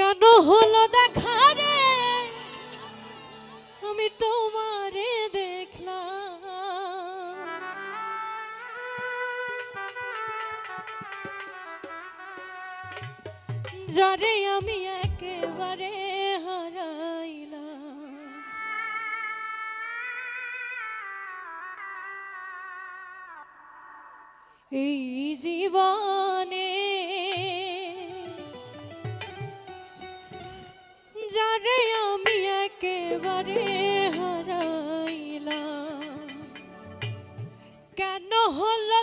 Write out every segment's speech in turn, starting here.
কেন হলো দেখা রে? আমি তোমারে দেখলাম। যারে আমি একেবারে তোরে আমি একেবারে হারাইলাম। কেন হলো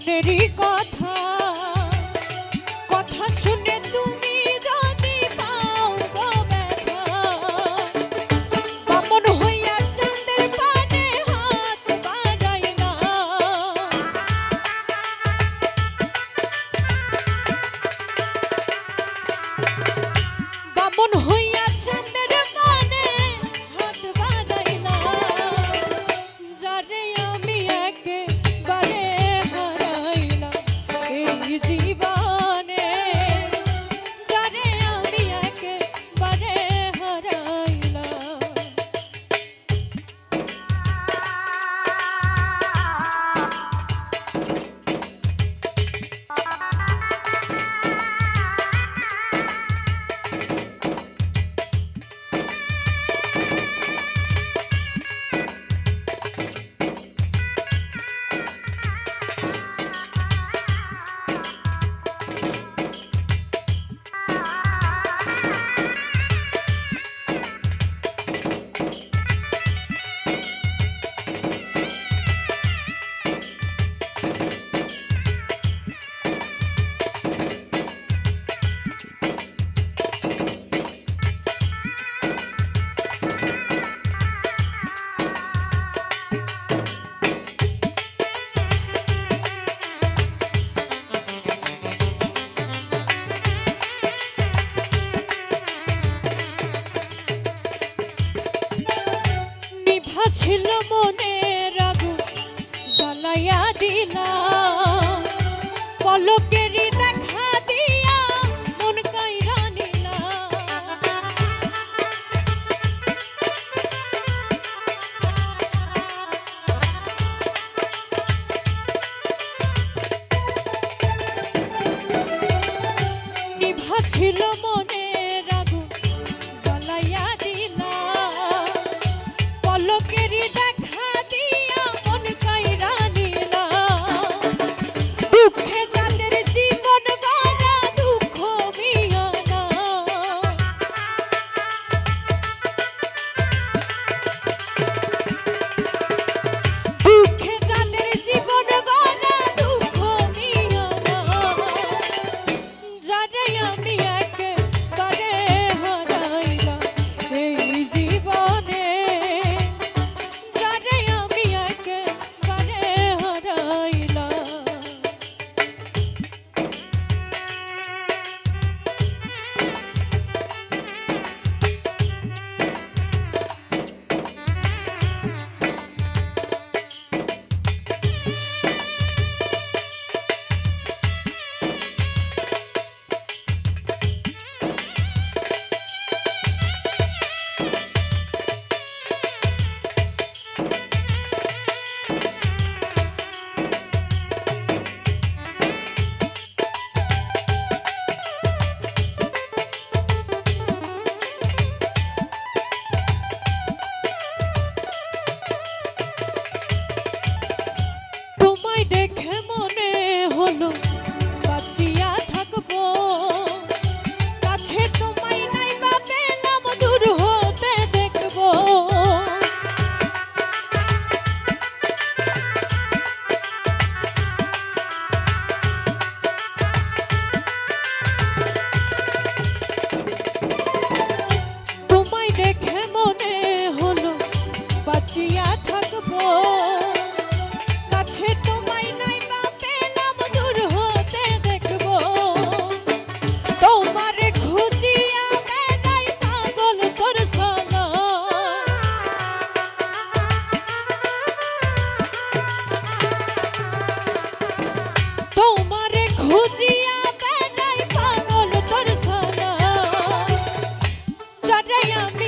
মনেরই কথা। ছিল মনে রাগু জ্বালাইয়া দিলা குற்றயம்